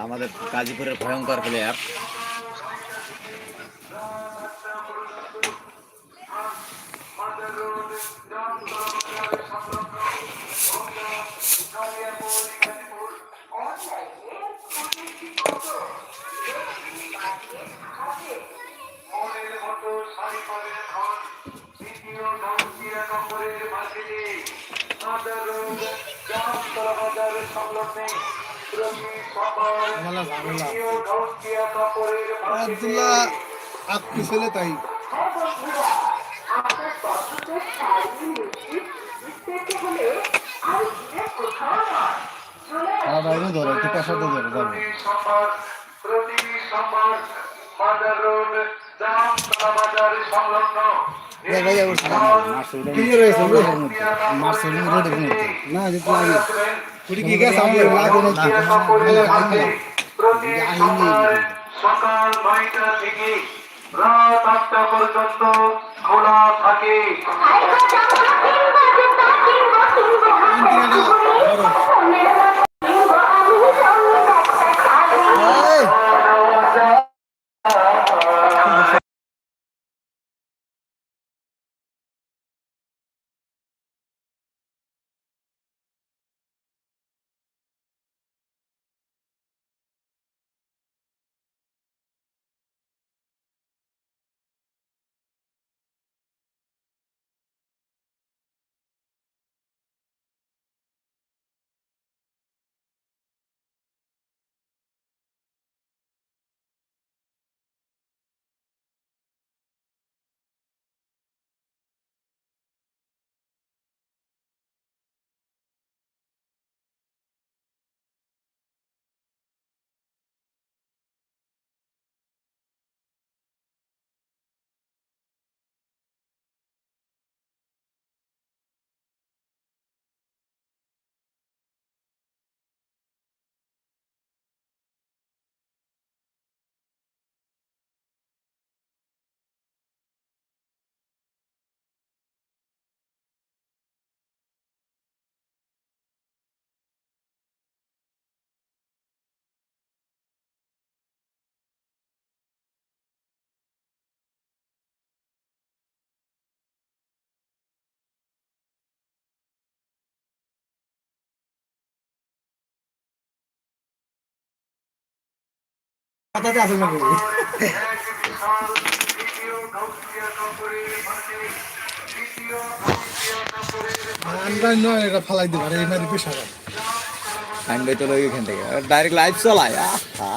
আমাদের গাজীপুরের ভয়ঙ্কর প্লেয়ার সংলগ্নে আব্দুল্লাহ আপনি ছেলে তাই। বাইরে ধরো একটু পেশাতে ধরো ধরো। সকাল নয়টা থেকে রাত আটটা পর্যন্ত খোলা থাকে আছে না এক বিশাল দ্বিতীয় নৌকিয়া কাপড়ের আমরা নয় এটা ফালাই দিবা এই মারি পেশা তো লোক এখান থেকে। ডাইরেক্ট লাইভ চলায় আহা।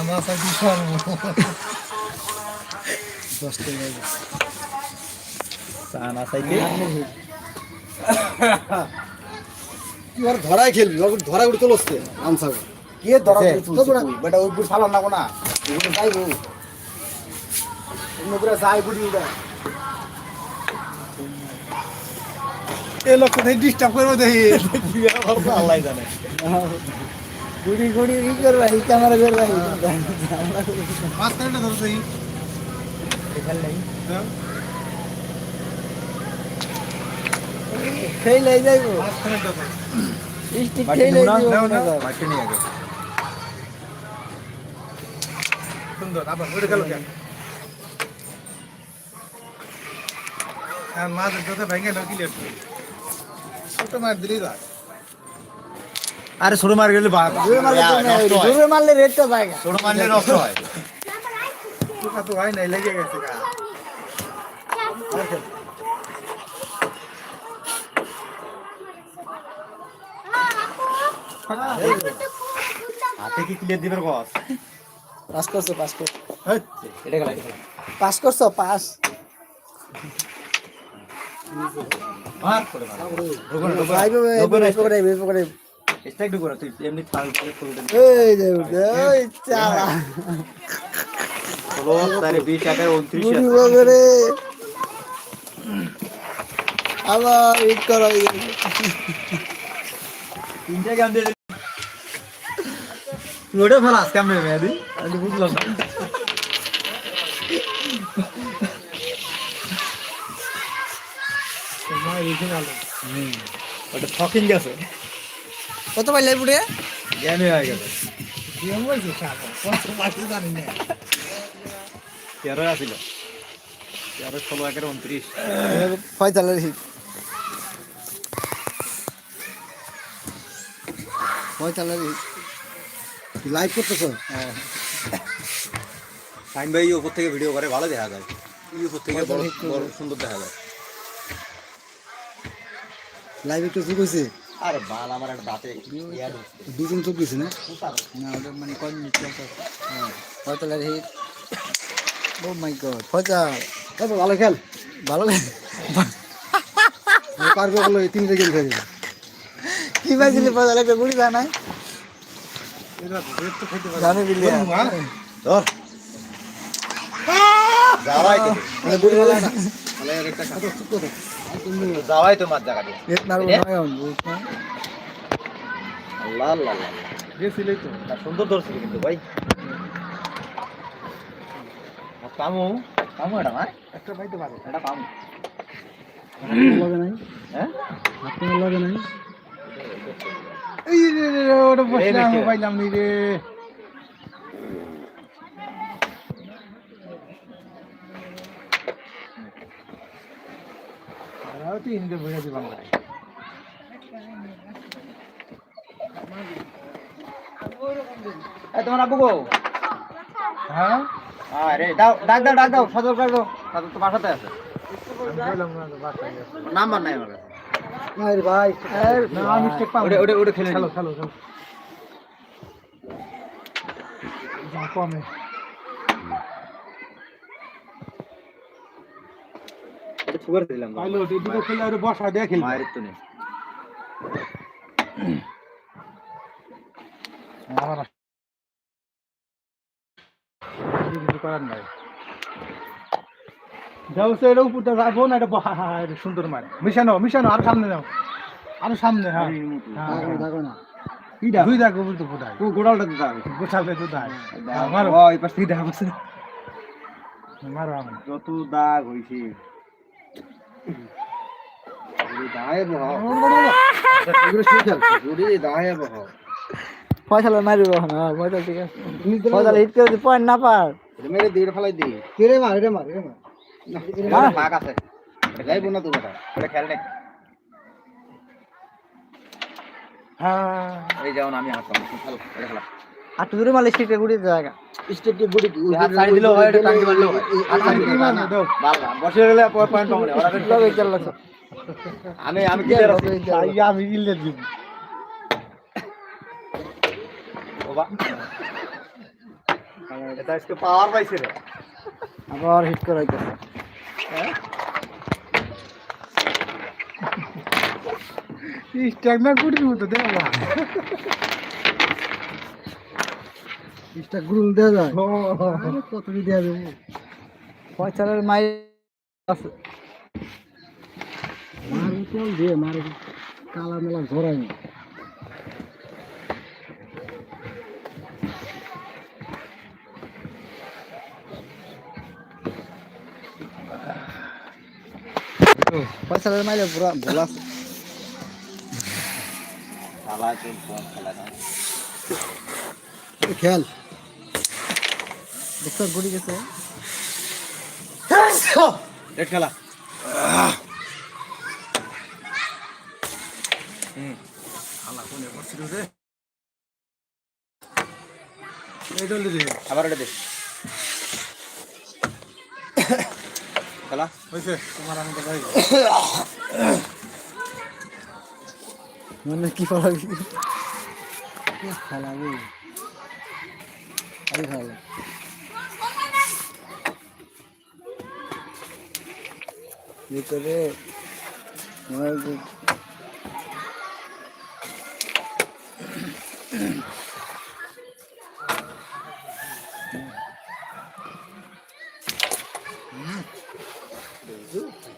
আমরা সাইড সর্ব দশ টাকা চানা সাইকে তুই আর ধরাই খেলবি ওর ধরা উঠে চলছে আনসার। কে ধরা বেটা ওই বুড়ি ফালাম না। কোনা ওগুলো যাইবো অন্য করে যাই বুড়ি ওটা এ লোক কোথায় ডিস্টার্ব করব দেখি। আল্লাহ জানে। গুড়ি গুড়ি ই করবা? এই ক্যামেরা করবা মাছ কাটটা ধরছে খেলে যাইবো মাছ কাটটা ধর স্টিক মাটি খেলে নিবো না? যাইবো মাটি নিয়ে আগে সুন্দর আবার ওটা গেল কেন আর মাছ যত ভেঙে নকিলে ছোট মাছ দিলেই রাখ আরে ছোট মার গেলে জোরে মারলে রেটটা জায়গা ছোট মারলে নষ্ট হয় তো হয় নাই লেগে গেছে গা। হাতে কি ক্লিয়ার দিবের কস পাস করছ পাস করছ এটা গেল পাস করছ পাস আবার ইট গান দিয়ে লোডে ফেলাস কেমনে মেয়াদি আমি বুঝলাম না। ওটা ফকিং গেছে। কত পাইলে পুড়ে জ্ঞানী হয়ে গেছে। তেরো আসিল তেরো ষোলো একের উনত্রিশ। ফয়সালের হিট। লাইভ করতেছো? সাইন ভাই উপর থেকে ভিডিও করে ভালো দেখা যায়। উপর থেকে বড় বড় সুন্দর দেখা যায়। লাইভ একটু চুপ হয়েছে? আরে বাল আমার একটা দাঁতে দুজন চুপ গেছে না? না ওটা মানে কোন মিটার ফয়সালের হিট ও মাই গড কত ভালো খেল। ভালো পারবে বলো তিনটে গেম খেলে কি পাইছিলি ফয়সাল একটা গুড়ি নাই? জানি দিলি ধর। যাওয়াই তো। গুড়ি গেল না। যাওয়াই তো মাছ জায়গা দিয়ে। নাড়ু নয় অন বুঝ না আল্লাহ আল্লাহ আল্লাহ। গেছিলেই তো। তা সুন্দর ধরছিল কিন্তু ভাই। আর কামু কামু এটা মা। একটা পাইতে পারো। এটা কামু। লগে নাই? হ্যাঁ? আপনার লগে নাই? এই রে রে রে, ওটা বসলাম পাইলাম নি রে। তোমার আব্বু গো? হ্যাঁ? আরে দাও ডাক দাও ডাক দাও সদর ডাক দাও। সদর তো বাসাতে আছে। নাম্বার নাই আমার কাছে। না রে ভাই না আমি স্টেক পাবো ওটা ওটা ওটা খেলে। খেলো খেলো যা কমে। সুগার দিলাম খেলে আর বসা দিয়ে খেলবে মায়ের তো নেই। কিছু করার নাই। যাও সে এটা উপরটা যাব না এটা এটা সুন্দর মারে মিশানো মিশানো আর সামনে যাও আরও সামনে হ্যাঁ। হ্যাঁ, হ্যাঁ। দুই দাগ উপর তো ফুটাই গোড়ালটা দিতে হবে গোছালে তো দাগ হ্যাঁ, মারো। ও এই পাশ দেখা পাচ্ছে মারো যত দাগ হইছে। ফয়সাল মারিব না ফয়সাল ঠিক আছে। ফয়সাল হিট করে পয়েন্ট না পার। মেরে দিয়ে ফেলাই মার মার মার? ভাগ আছে। যাইব না তো এটা খেল নে হ্যাঁ। এই যাও আমি হাঁটতাম খেলো এটা খেলা। আর তুই মালে স্টিকটা গুড়ি জায়গা স্টেটে বডি হাত সাইড হয় এটা টাঙ্গি মারলেও আর কি মারবে দাও বাল বসে গেলে পয়েন্ট পাবো না ওরা তো- লগে লাগছে আমি আমি ক্লিয়ার আছি আমি ইলে দিব। বাবা। এটা আজকে পাওয়ার পাইছে রে। আবার হিট করাইতেছে। স্ট্যাক না গুড়ির মতো দেওয়া স্ট্যাক গুড়ুল দেওয়া যায়। কত দেওয়া যাবে? ফয়সালের মাই আছে। মার তেল দিয়ে মার কালা মেলা ঘোরাই ফয়সালের মাইলে পুরা ভুল আছে। খেলা চল কোন খেলা না খেল। দেখছ গুড়ি গেছে। রেড খেলা। এটা লে আবার এটা দে। খেলা। হইছে তোমার আমি মানে কি ফল খেলাবো আরে ভালো ভিতরে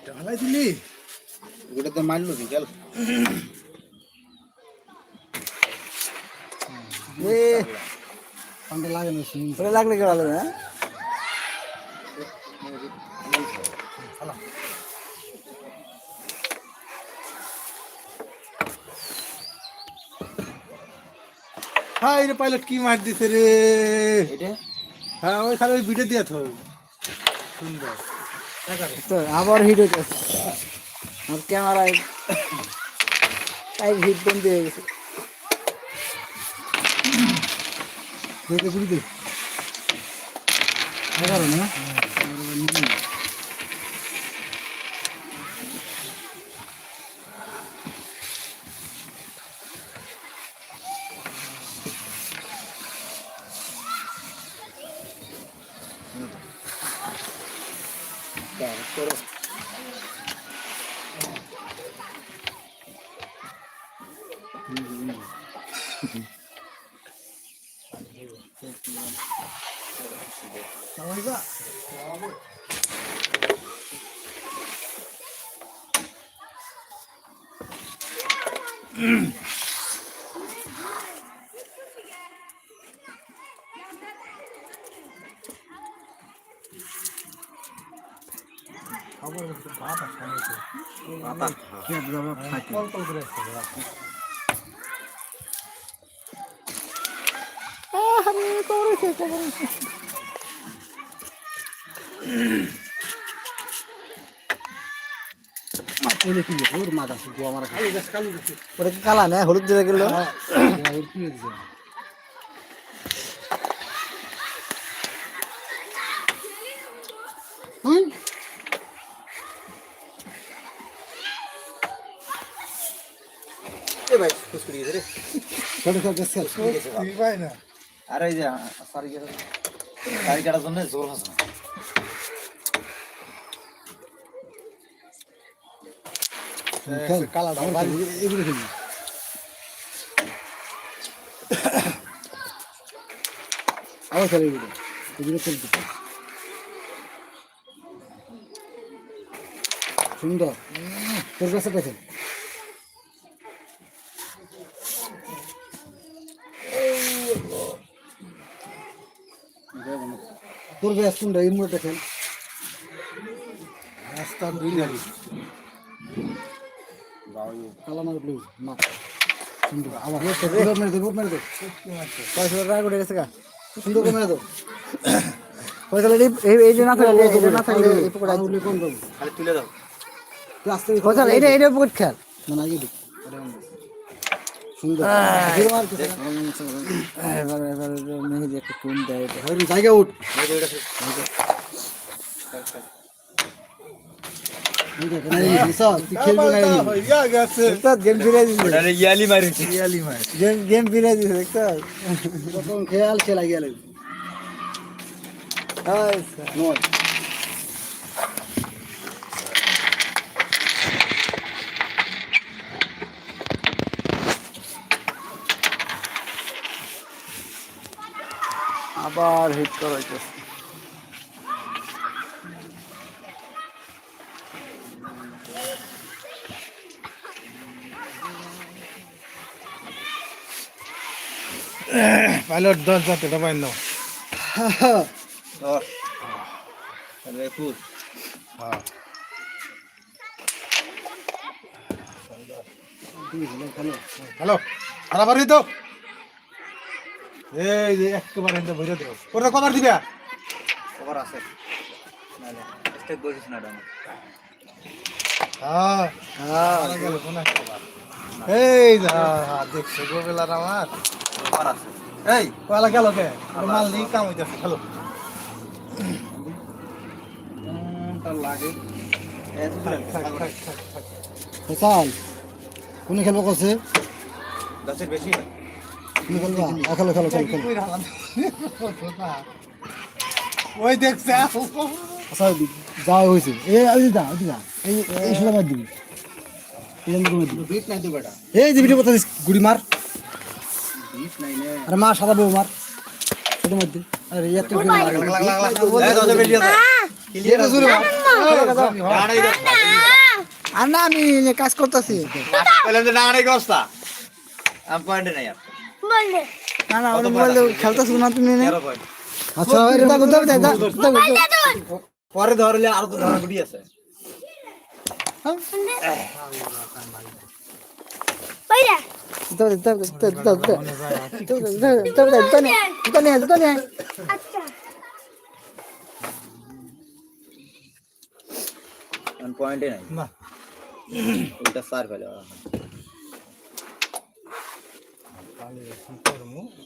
ঢালাই দিলি? ওটা তো মারলো দি হ্যাঁ হ্যাঁ পাইলট কি মার দিছে রে? হ্যাঁ ওই খালি ওই ভিডিও দিয়া তো সুন্দর। আবার হিট হইতেছে। আমার ক্যামেরায় তাই হিট বন্ধ হয়ে গেছে। देखो सुन दे क्या करो ना करो Mm-hmm. দেখে বুঝি দে এগারো না কল কল করে আসছে ওলে কি ওর মাথা শুধু আমার ওটা কি কালা না হলুদ দিয়ে গেল ছোট ছোট। সেল কি পাই না। আর এই যে সারি সারি কাটার জন্য জোর আছে কালা এগুলো খেলি আবার খেলে এগুলো এগুলো খেলতে সুন্দর। তোর কাছে দেখেন। সুন্দর এই মুহূর্তে দেখেন। রাস্তা দুই গাড়ি কালামার ব্লু সুন্দর। মেরে দে মেরে দে। পয়সা রাগ উঠে গেছে গা? সুন্দর করে মেরে দো। পয়সা এই এই- যে না থাকলে এই যে না থাকলে এই পকেটে আঙুলে কোন করব খালি তুলে দাও। তুই পয়সা এটা এটা পকেট খেল না না এই দিক সুন্দর। এবার এবার মেহেদি একটা ফোন দেয় জায়গা উঠ এই দেখ, এই দিশা, তুই খেলবি না এই। হইয়া গেছে দেখতো, গেম ফিরে দিছে ওটা ইয়ালি মারিছে ইয়ালি মার গেম গেম ফিরে দিছে দেখতো প্রথম খেয়াল খেলা গেল নয় আবার হিট করা হইতেছে। পাইলট দশ যাতে পাই নাও তাহলে ফুল হ্যালো তো এই যে একেবারে এনে ভরে দেও। ওটা কবার দিবে? কভার আছে। নালে স্টেপ বসিস না ডান হ্যাঁ মারা গেল কোন এই যে হ্যাঁ হ্যাঁ দেখছ গোবেলার আমার কভার আছে। এই কয়লা গেল কে? আর মাল নিয়ে কাম হইতেছে হ্যালো লাগে। কোনে খেলব কছে আ, আচ্ছা হয়েছে এ ওই যা এই এই মার দিবি এই যে ভিডিও কথা গুড়ি মার নে আরে মা সাদা বউ মার আরে এত আর না আমি কাজ করতেছি আম পয়েন্ট নাই না না আমি মোবাইল খেলতেছ না তুমি নে 13 পয়েন্ট আচ্ছা এটা করতে হবে দা পরে ধরলে আর তো ধরা গুটি আছে ওইরা তবে তবে তবে তবে তাহলে কি